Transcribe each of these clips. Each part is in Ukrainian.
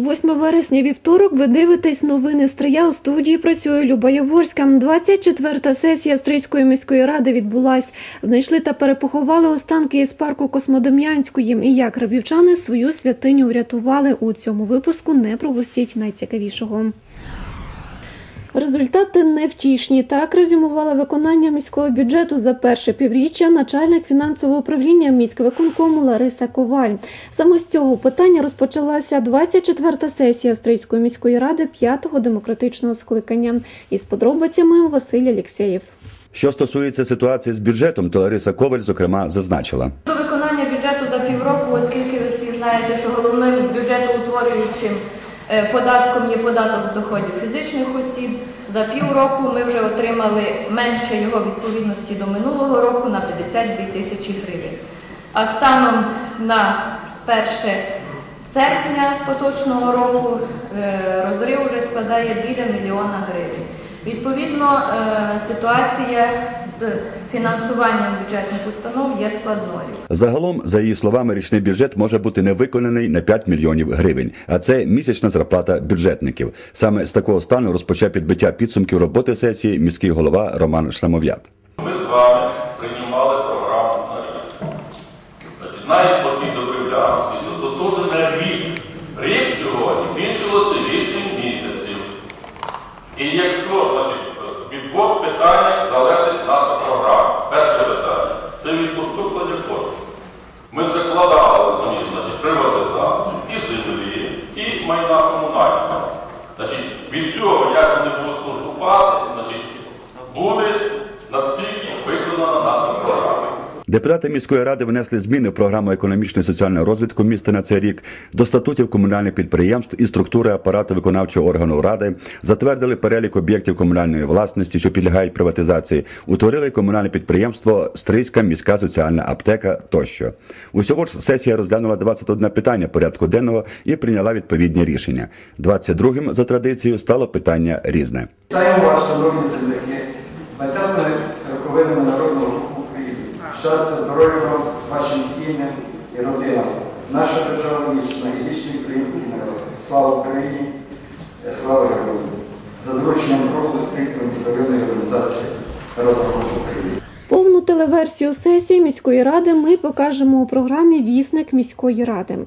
8 вересня вівторок ви дивитесь новини Стрия. У студії працює Люба Яворська. 24-та сесія Стрийської міської ради відбулась. Знайшли та перепоховали останки із парку Космодем'янської. І як рабівчани свою святиню врятували у цьому випуску. Не пропустіть найцікавішого. Результати невтішні. Так резюмувала виконання міського бюджету за перше півріччя начальник фінансового управління міськвиконкому Лариса Коваль. Саме з цього питання розпочалася 24-та сесія Австрійської міської ради п'ятого демократичного скликання. Із подробицями Василь Алєксєєв. Що стосується ситуації з бюджетом, то Лариса Коваль, зокрема, зазначила. До виконання бюджету за півроку, оскільки ви всі знаєте, що головним бюджетоутворюючим податком є податок з доходів фізичних осіб. За півроку ми вже отримали менше його відповідності до минулого року на 52 тисячі гривень. А станом на 1 серпня поточного року е, розрив вже складає біля мільйона гривень. Відповідно, е, ситуація з фінансуванням бюджетних установ є складною. Загалом, за її словами, річний бюджет може бути не виконаний на 5 мільйонів гривень, а це місячна зарплата бюджетників. Саме з такого стану розпочав підбиття підсумків роботи сесії міський голова Роман Шрамов'ят. Ми з вами приймали програму на рік. Значить, навіть по тій Добрилянській, то теж на рік. Рік сьогодні кінчилося 8 місяців. І якщо, значить, від двох питань залежить наша програма. Перше питання це від поступлення коштів. Ми закладали за них, значить, приватизацію і землі, і майна комунального. Значить, від цього, як вони будуть поступати, значить, буде настільки виконана наша програма. Депутати міської ради внесли зміни в програму економічного і соціального розвитку міста на цей рік, до статутів комунальних підприємств і структури апарату виконавчого органу ради, затвердили перелік об'єктів комунальної власності, що підлягають приватизації, утворили комунальне підприємство Стрийська міська соціальна аптека тощо. Усього ж сесія розглянула 21 питання порядку денного і прийняла відповідні рішення. 22-м за традицією стало питання різне. Вітаємо вас, шановні земляки, 20-ми роковинами Народного руху України. Щастя, здоров'я вам вашим сім'ям і родинам. Наша держава вічна і вічний український народ. Слава Україні, е, слава героям. За дорученням року Стрійської міськрайонної організації Народного України. Повну телеверсію сесії міської ради ми покажемо у програмі Вісник міської ради.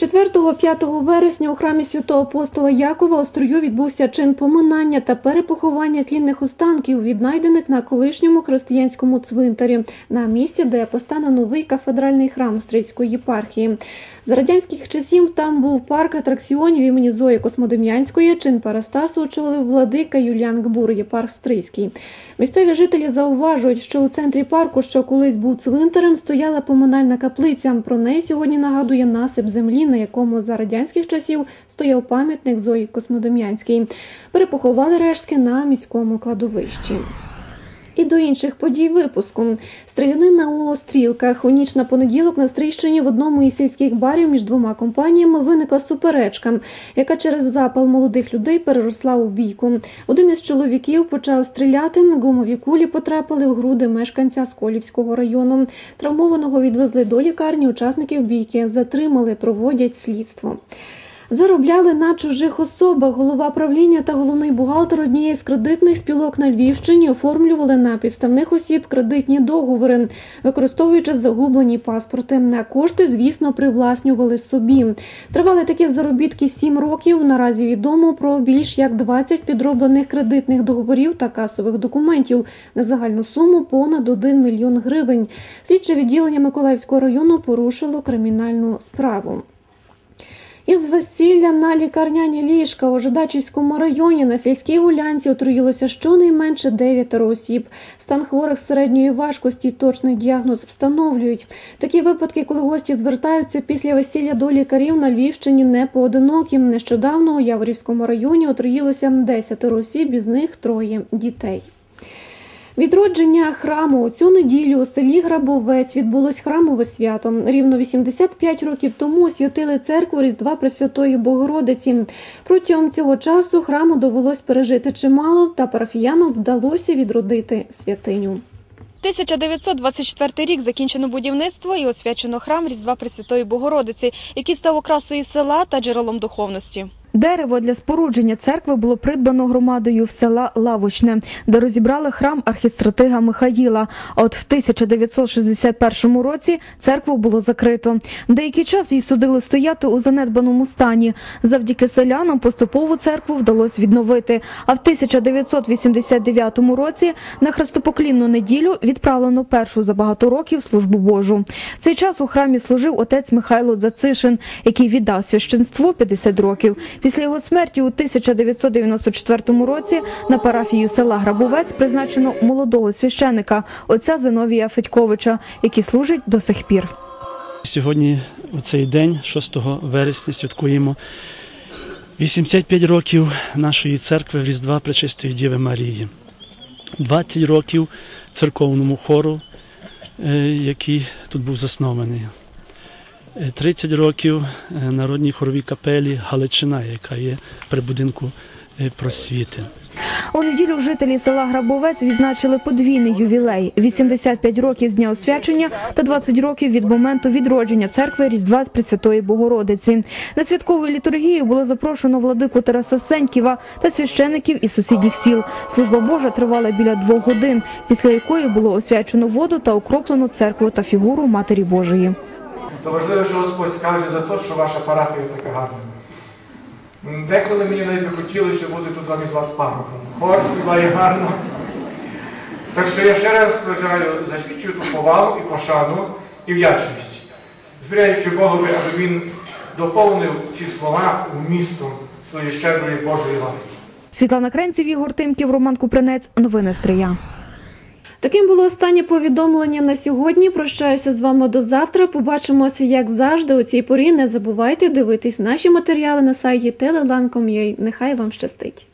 4-5 вересня у храмі святого апостола Якова Острою відбувся чин поминання та перепоховання тлінних останків, віднайдених на колишньому християнському цвинтарі, на місці, де постане новий кафедральний храм Острийської єпархії. За радянських часів там був парк атракціонів імені Зої Космодем'янської. Чин Парастасу очолив владика Юліан Гбур, єпарх Стрийський. Місцеві жителі зауважують, що у центрі парку, що колись був цвинтарем, стояла поминальна каплиця. Про неї сьогодні нагадує насип землі, на якому за радянських часів стояв пам'ятник Зої Космодем'янській. Перепоховали рештки на міському кладовищі. І до інших подій випуску. Стрілянина у Острілках. У ніч на понеділок на Стрийщині в одному із сільських барів між двома компаніями виникла суперечка, яка через запал молодих людей переросла у бійку. Один із чоловіків почав стріляти. Гумові кулі потрапили в груди мешканця Сколівського району. Травмованого відвезли до лікарні. Учасників бійки затримали, проводять слідство. Заробляли на чужих особах. Голова правління та головний бухгалтер однієї з кредитних спілок на Львівщині оформлювали на підставних осіб кредитні договори, використовуючи загублені паспорти. На кошти, звісно, привласнювали собі. Тривали такі заробітки 7 років. Наразі відомо про більш як 20 підроблених кредитних договорів та касових документів на загальну суму понад 1 мільйон гривень. Слідче відділення Миколаївського району порушило кримінальну справу. Із весілля на лікарняні ліжка у Жидачівському районі на сільській гулянці отруїлося щонайменше дев'ятеро осіб. Стан хворих середньої важкості точний діагноз встановлюють. Такі випадки, коли гості звертаються після весілля до лікарів на Львівщині, не поодинокі. Нещодавно у Яворівському районі отруїлося 10 осіб, із них троє дітей. Відродження храму у цю неділю у селі Грабовець відбулось храмове свято. Рівно 85 років тому освятили церкву Різдва Пресвятої Богородиці. Протягом цього часу храму довелось пережити чимало, та парафіянам вдалося відродити святиню. 1924 рік закінчено будівництво і освячено храм Різдва Пресвятої Богородиці, який став окрасою села та джерелом духовності. Дерево для спорудження церкви було придбано громадою в села Лавочне, де розібрали храм архістратига Михаїла. От в 1961 році церкву було закрито. Деякий час їй судили стояти у занедбаному стані. Завдяки селянам поступово церкву вдалося відновити. А в 1989 році на хрестопоклінну неділю відправлено першу за багато років службу Божу. Цей час у храмі служив отець Михайло Дацишин, який віддав священству 50 років. Після його смерті у 1994 році на парафію села Грабовець призначено молодого священика отця Зиновія Федьковича, який служить до сих пір. Сьогодні, у цей день, 6 вересня, святкуємо 85 років нашої церкви Різдва Пречистої Діви Марії, 20 років церковному хору, е, який тут був заснований. Е, 30 років е, народній хоровій капелі Галичина, яка є при будинку е, просвіти. У неділю жителі села Грабовець відзначили подвійний ювілей: 85 років з дня освячення та 20 років від моменту відродження церкви Різдва Пресвятої Богородиці. На святкову літургію було запрошено владику Тараса Сеньківа та священиків із сусідніх сіл. Служба Божа тривала біля двох годин, після якої було освячено воду та окроплено церкву та фігуру Матері Божої. То важливо, що Господь скаже за те, що ваша парафія така гарна. Деколи мені навіть би хотілося бути тут замість вас парохом. Хор співає гарно. Так що я ще раз вважаю, засвідчую ту повагу і пошану і вдячність, збираючи Богові, аби він доповнив ці слова вмістом своєї щедрої Божої ласки. Світлана Кренців, Ігор Тимків, Роман Купринець. Новини Стрия. Таким було останнє повідомлення на сьогодні. Прощаюся з вами до завтра. Побачимося, як завжди, у цій порі. Не забувайте дивитись наші матеріали на сайті telelan.com.ua. Нехай вам щастить.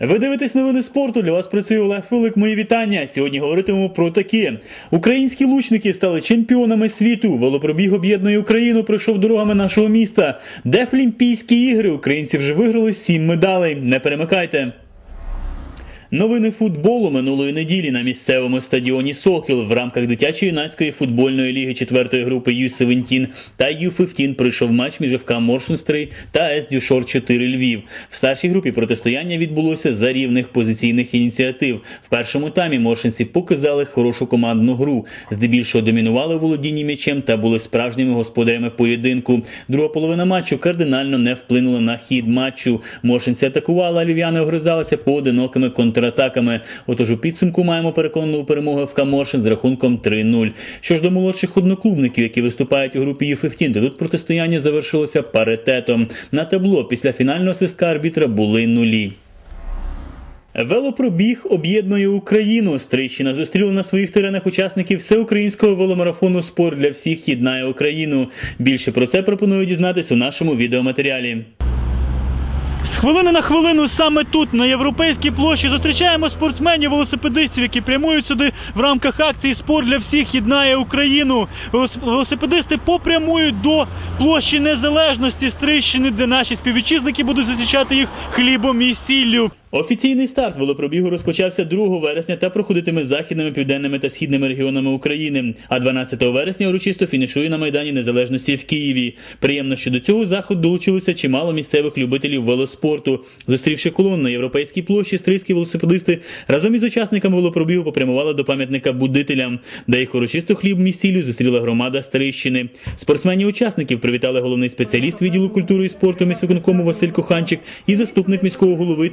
Ви дивитесь новини спорту. Для вас працює Олег Филик. Мої вітання. Сьогодні говоритимемо про такі: українські лучники стали чемпіонами світу. Велопробіг об'єднує Україну. Пройшов дорогами нашого міста. Дефлімпійські ігри українці вже виграли сім медалей. Не перемикайте. Новини футболу минулої неділі на місцевому стадіоні Сокіл в рамках дитячо-юнацької футбольної ліги четвертої групи U-17 та U-15 пройшов матч між ФК Моршинстрий та С Дюшор 4 Львів. В старшій групі протистояння відбулося за рівних позиційних ініціатив. В першому таймі моршинці показали хорошу командну гру, здебільшого домінували володінні м'ячем та були справжніми господарями поєдинку. Друга половина матчу кардинально не вплинула на хід матчу. Моршинці атакували, а львів'яни огризалися поодинокими контратаками. Отож у підсумку маємо переконану перемогу ФК Моршин з рахунком 3-0. Що ж до молодших одноклубників, які виступають у групі U15, то тут протистояння завершилося паритетом. На табло після фінального свистка арбітра були нулі. Велопробіг об'єднує Україну. Стрийщина зустріла на своїх теренах учасників всеукраїнського веломарафону Спорт для всіх єднає Україну. Більше про це пропоную дізнатись у нашому відеоматеріалі. З хвилини на хвилину саме тут, на європейській площі, зустрічаємо спортсменів, велосипедистів, які прямують сюди в рамках акції Спорт для всіх єднає Україну. Велос- Велосипедисти попрямують до площі Незалежності Стрищини, де наші співвітчизники будуть зустрічати їх хлібом і сіллю. Офіційний старт велопробігу розпочався 2 вересня та проходитиме західними, південними та східними регіонами України. А 12 вересня урочисто фінішує на Майдані Незалежності в Києві. Приємно, що до цього заходу долучилося чимало місцевих любителів велоспорту. Зустрівши колон на європейській площі, стрийські велосипедисти разом із учасниками велопробігу попрямували до пам'ятника будителям, де їх урочисто хліб місцілю зустріла громада Стрийщини. Спортсменів-учасників привітали головний спеціаліст відділу культури і спорту міськвиконкому Василь Коханчик і заступник міського голови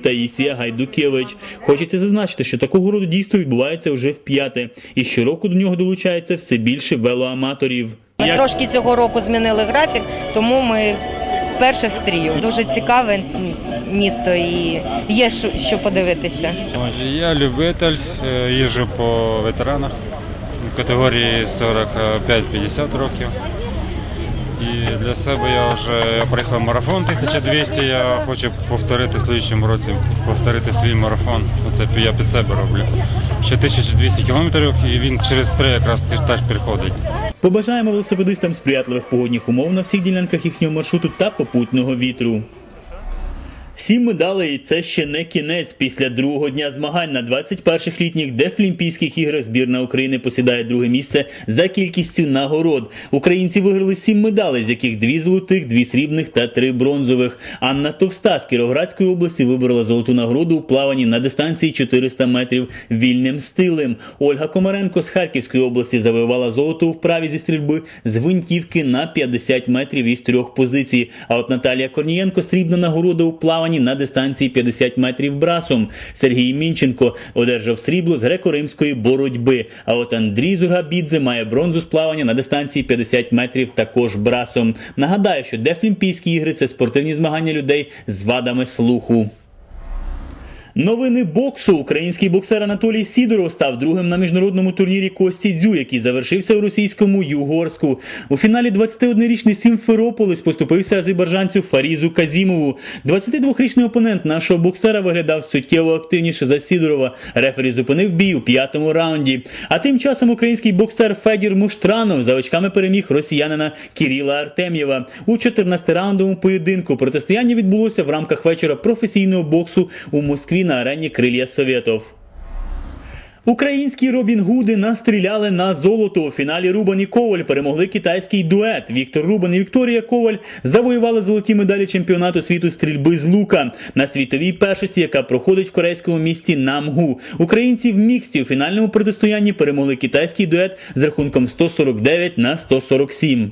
Таїсія Гайдукевич. Хочеться зазначити, що такого роду дійство відбувається вже вп'яте, і щороку до нього долучається все більше велоаматорів. Ми трошки цього року змінили графік, тому ми вперше в стрію. Дуже цікаве місто і є що- що подивитися. Я любитель, е, їжджу по ветеранах категорії 45-50 років. І для себе я вже я приїхав марафон 1200, я хочу повторити в слідчому році, повторити свій марафон. Оце я під себе роблю. Ще 1200 кілометрів і він через три якраз теж приходить. Побажаємо велосипедистам сприятливих погодних умов на всіх ділянках їхнього маршруту та попутного вітру. Сім медалей це ще не кінець. Після другого дня змагань на 21-х літніх Дефлімпійських іграх збірна України посідає друге місце за кількістю нагород. Українці виграли сім медалей, з яких дві золотих, дві срібних та три бронзових. Анна Товста з Кіровоградської області виборола золоту нагороду у плаванні на дистанції 400 метрів вільним стилем. Ольга Комаренко з Харківської області завоювала золото у вправі зі стрільби з гвинтівки на 50 метрів із трьох позицій. А от Наталія Корнієнко срібна нагорода у плаванні на дистанції 50 метрів брасом. Сергій Мінченко одержав срібло з греко-римської боротьби. А от Андрій Зургабідзе має бронзу з плавання на дистанції 50 метрів також брасом. Нагадаю, що Дефлімпійські ігри це спортивні змагання людей з вадами слуху. Новини боксу. Український боксер Анатолій Сідоров став другим на міжнародному турнірі Кості Дзю, який завершився у російському Югорську. У фіналі 21-річний Сімферополис поступився азербайджанцю Фарізу Казімову. 22-річний опонент нашого боксера виглядав суттєво активніше за Сідорова. Рефері зупинив бій у п'ятому раунді. А тим часом український боксер Федір Муштранов за очками переміг росіянина Кіріла Артем'єва. У 14-раундовому поєдинку протистояння відбулося в рамках вечора професійного боксу у Москві на арені Крилья Советов. Українські Робін Гуди настріляли на золото. У фіналі Рубан і Коваль перемогли китайський дует. Віктор Рубан і Вікторія Коваль завоювали золоті медалі чемпіонату світу стрільби з лука на світовій першості, яка проходить в корейському місті Намгу. Українці в міксті у фінальному протистоянні перемогли китайський дует з рахунком 149 на 147.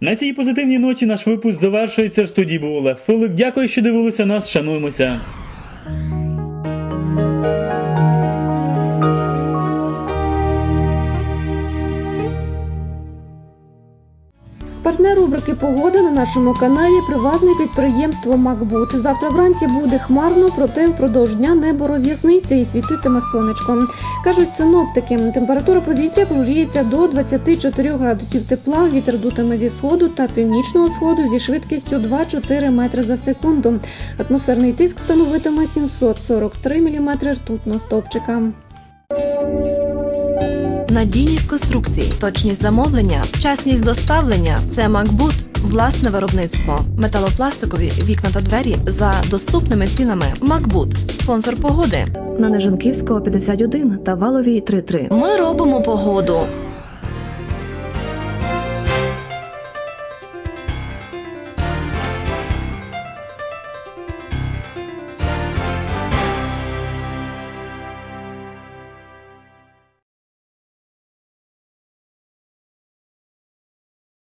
На цій позитивній ноті наш випуск завершується в студії. Був Олег Филик. Дякую, що дивилися нас. Шануємося. Партнер рубрики Погода на нашому каналі приватне підприємство Макбут. Завтра вранці буде хмарно, проте впродовж дня небо роз'ясниться і світитиме сонечком. Кажуть синоптики, температура повітря прогріється до 24 градусів тепла. Вітер дутиме зі сходу та північного сходу зі швидкістю 2-4 метри за секунду. Атмосферний тиск становитиме 743 мм ртутного стовпчика. Надійність конструкцій, точність замовлення, вчасність доставлення це Макбут, власне виробництво, металопластикові вікна та двері за доступними цінами. Макбут, спонсор погоди. на Нежанківського 51 та Валовій 33. Ми робимо погоду.